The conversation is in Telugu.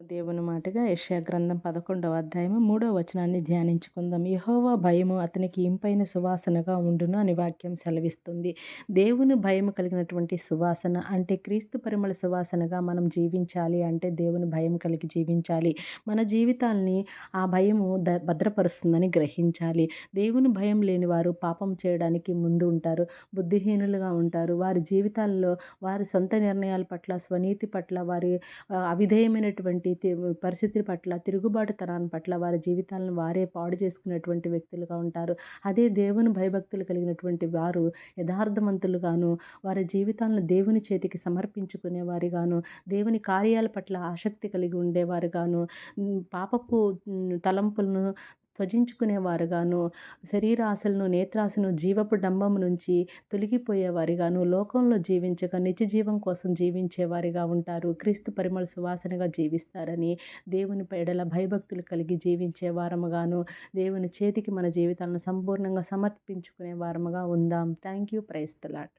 దేవుని మాటగా యష్యా గ్రంథం పదకొండవ అధ్యాయము మూడవ వచనాన్ని ధ్యానించుకుందాం. యహోవా భయము అతనికి ఇంపైన సువాసనగా ఉండును అని వాక్యం సెలవిస్తుంది. దేవుని భయము కలిగినటువంటి సువాసన అంటే క్రీస్తు పరిమళ సువాసనగా మనం జీవించాలి అంటే దేవుని భయం కలిగి జీవించాలి. మన జీవితాల్ని ఆ భయము ద భద్రపరుస్తుందని గ్రహించాలి. దేవుని భయం లేని వారు పాపం చేయడానికి ముందు ఉంటారు బుద్ధిహీనులుగా ఉంటారు. వారి జీవితాల్లో వారి సొంత నిర్ణయాల పట్ల స్వనీతి పట్ల వారి అవిధేయమైనటువంటి పరిస్థితి పట్ల తిరుగుబాటుతనాన్ని పట్ల వారి జీవితాలను వారే పాడు చేసుకునేటువంటి వ్యక్తులుగా ఉంటారు. అదే దేవుని భయభక్తులు కలిగినటువంటి వారు యథార్థవంతులుగాను వారి జీవితాలను దేవుని చేతికి సమర్పించుకునే వారిగాను దేవుని కార్యాల పట్ల ఆసక్తి కలిగి ఉండేవారుగాను పాపపు తలంపులను త్వజించుకునేవారుగాను శరీరాశలను నేత్రాశను జీవపు డంబము నుంచి తొలగిపోయేవారిగాను లోకంలో జీవించక నిత్య జీవం కోసం జీవించేవారిగా ఉంటారు. క్రీస్తు పరిమళ సువాసనగా జీవిస్తారని దేవుని ఎడల భయభక్తులు కలిగి జీవించే వారముగాను దేవుని చేతికి మన జీవితాలను సంపూర్ణంగా సమర్పించుకునే వారముగా ఉందాం. Thank you ప్రైస్తలాట్